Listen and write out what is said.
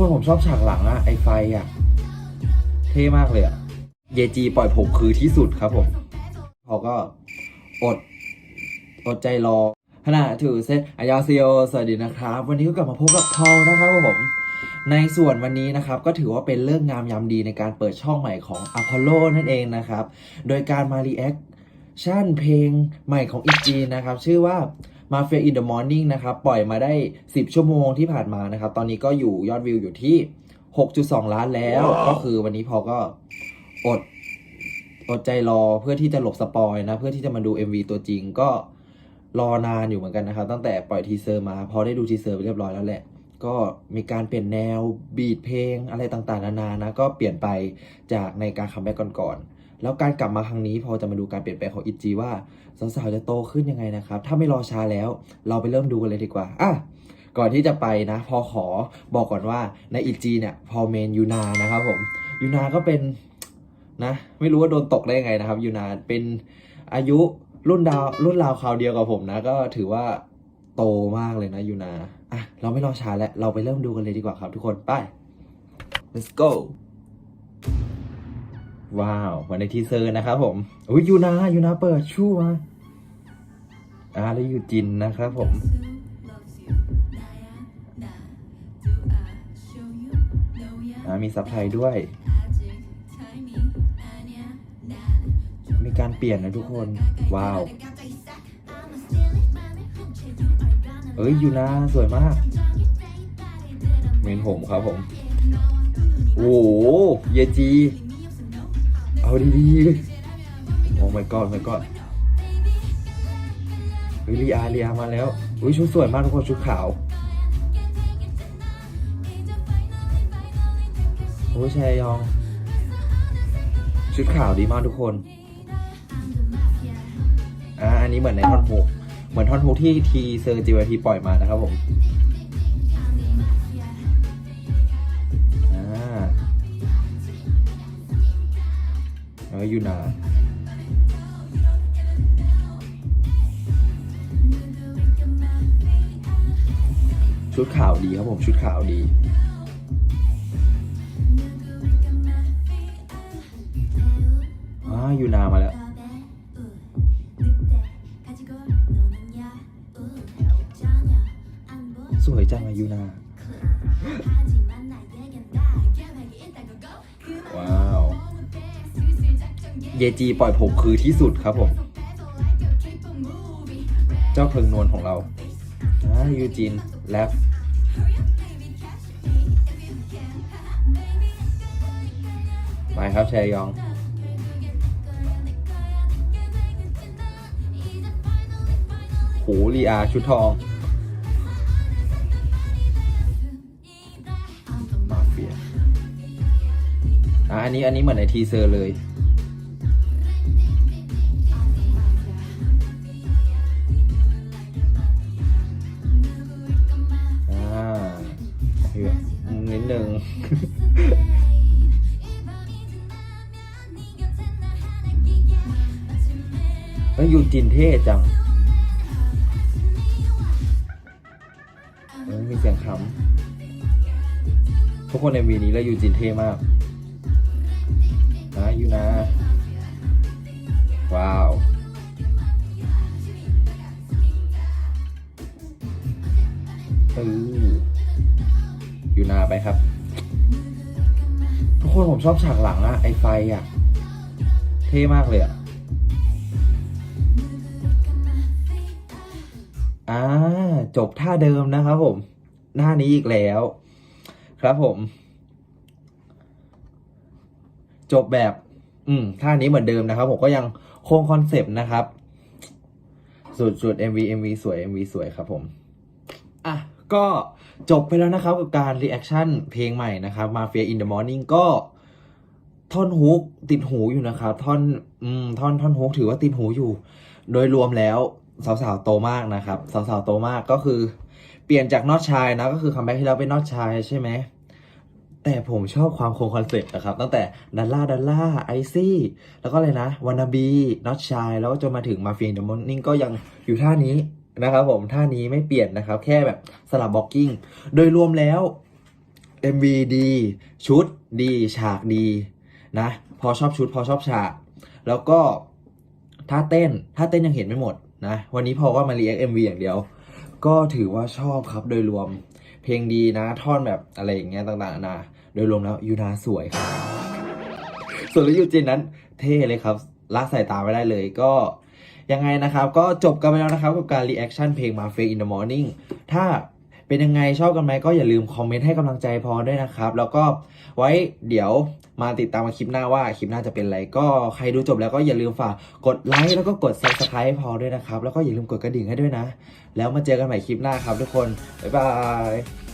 คนผมชอบฉากหลังอะไอไฟอะเท่มากเลยอะเยจีปล่อยผมคือที่สุดครับผมเขาก็อด อดใจรอขณะถือเซตอายาซิโอสวัสดีนะครับ วันนี้ก็กลับมาพบกับพอลนะครับผม ในส่วนวันนี้นะครับ ก็ถือว่าเป็นเรื่องงามยามดีในการเปิดช่องใหม่ของ Apollo นั่นเองนะครับ โดยการมารีแอคชั่นเพลงใหม่ของอีจีนะครับ ชื่อว่า Mafia in the Morning นะครับปล่อยมาได้ 10 ชั่วโมงที่ผ่านมานะครับ ตอนนี้ก็อยู่ยอดวิวอยู่ที่ 6.2 ล้านแล้ว ก็คือวันนี้พอก็อดอดใจรอเพื่อที่จะหลบสปอยนะ เพื่อที่จะมาดู MV ตัวจริงก็รอนานอยู่เหมือนกันนะครับ ตั้งแต่ปล่อยทีเซอร์มา พอได้ดูทีเซอร์ไปเรียบร้อยแล้วแหละ ก็มีการเปลี่ยนแนวบีทเพลงอะไรต่างๆ นานานะ ก็เปลี่ยนไปจากในการคัมแบ็กก่อนๆ แล้วการกลับมาครั้งนี้พอจะมาดูการเปลี่ยนแปลงของอิจีว่าสาวๆจะโตขึ้นยังไงนะครับ ถ้าไม่รอช้าแล้ว เราไปเริ่มดูกันเลยดีกว่าอะก่อนที่จะไปนะ พอขอบอกก่อนว่าในอิจีเนี่ยพอเมนยูนานะครับผมยูนาก็เป็นนะไม่รู้ว่าโดนตกได้ยังไงนะครับยูนาเป็นอายุรุ่นดาวรุ่นราวคราวเดียวกับผมนะ ก็ถือว่าโตมากเลยนะยูนาอะเราไม่รอช้าแล้วเราไปเริ่มดูกันเลยดีกว่าครับทุกคนไป let's go ว้าวมือนในทีเซอร์นะครับผมอุ้ยยูนายูนาเปิดชู่มาอ่าแล้วยูจินนะครับผมอ่ามีซับไทยด้วย มีการเปลี่ยนนะทุกคน ว้าว เอ้ยยูนาสวยมากเมนผมครับผม โอ้โห เยจี เอาดีๆโอ้ my god my god เฮ้ยลีอาลีอามาแล้วอุ้ยชุดสวยมากทุกคนชุดขาวโอ้ยแชยอง ชุดขาวดีมากทุกคนอ่าอันนี้เหมือนในท่อนฮุกเหมือนท่อนฮุกที่ทีเซอร์จีวทีปล่อยมานะครับผม แล้วยูนาชุดขาวดีครับผมชุดขาวดีอ่ายูนามาแล้วสวยจังอะยูนา เยจีปล่อยผมคือที่สุดครับผม เจ้าเพิงนวลของเราอ่ายูจินแรปไปครับแชยองโหลีอาชุดทองมาเฟียอะอันนี้อันนี้เหมือนในทีเซอร์เลย เฮ้ยนิดนึงแล้วยูจินเท่จังเออมีเสียงคำทุกคนในวีนี้แล้วยูจินเท่มากนะยูนะว้าวเออยูนาไป ครับ ทุกคนผมชอบฉากหลังอะไอไฟอะเท่มากเลยอะอ่าจบท่าเดิมนะครับผม หน้านี้อีกแล้ว ครับผม จบแบบ อืมท่านี้เหมือนเดิมนะครับ ผมก็ยังคงคอนเซปต์นะครับสุดสุด MV MV สวย MV สวยครับผม อะ ก็ จบไปแล้วนะครับกับการรีแอคชั่นเพลงใหม่นะครับ Mafia in the Morning ก็ ท่อนฮุกติดหูอยู่นะครับ ท่อนอืมท่อนท่อนฮุกถือว่าติดหูอยู่ โดยรวมแล้วสาวๆโตมากนะครับสาวๆโตมากก็คือ เปลี่ยนจากนอตชายนะก็คือคัมแบ็กที่แล้วเป็นนอตชายใช่ไหมแต่ผมชอบความคงคอนเซ็ปต์นะครับ ตั้งแต่ดัลล่าดัลล่าไอซี่แล้วก็อะไรนะวานาบีนอตชายแล้วจนมาถึงมาเฟียเดอะมอนนิ่งก็ยังอยู่ท่านี้ นะครับผมท่านี้ไม่เปลี่ยนนะครับ แค่แบบสลับบล็อกกิ้ง โดยรวมแล้ว MV ดีชุดดีฉากดีนะ พอชอบชุดพอชอบฉาก แล้วก็ท่าเต้นท่าเต้นยังเห็นไม่หมดนะ วันนี้พอก็มารีแอค MV อย่างเดียว ก็ถือว่าชอบครับโดยรวม เพลงดีนะท่อนแบบอะไรอย่างเงี้ยต่างๆนานาโดยรวมแล้วยูนาสวยครับส่วนลิยูจินนั้นเท่เลยครับละสายตาไม่ได้เลยก็ ยังไงนะครับ ก็จบกันไปแล้วนะครับกับการรีแอคชั่นเพลงมาเฟ in the morning ถ้าเป็นยังไงชอบกันไหมก็อย่าลืมคอมเมนต์ให้กำลังใจพอด้วยนะครับ แล้วก็ไว้เดี๋ยวมาติดตามมาคลิปหน้าว่าคลิปหน้าจะเป็นอะไรก็ใครดูจบแล้วก็อย่าลืมฝากกดไลค์แล้วก็กด subscribe ให้พอด้วยนะครับ แล้วก็อย่าลืมกดกระดิ่งให้ด้วยนะ แล้วมาเจอกันใหม่คลิปหน้าครับทุกคน บ๊ายบาย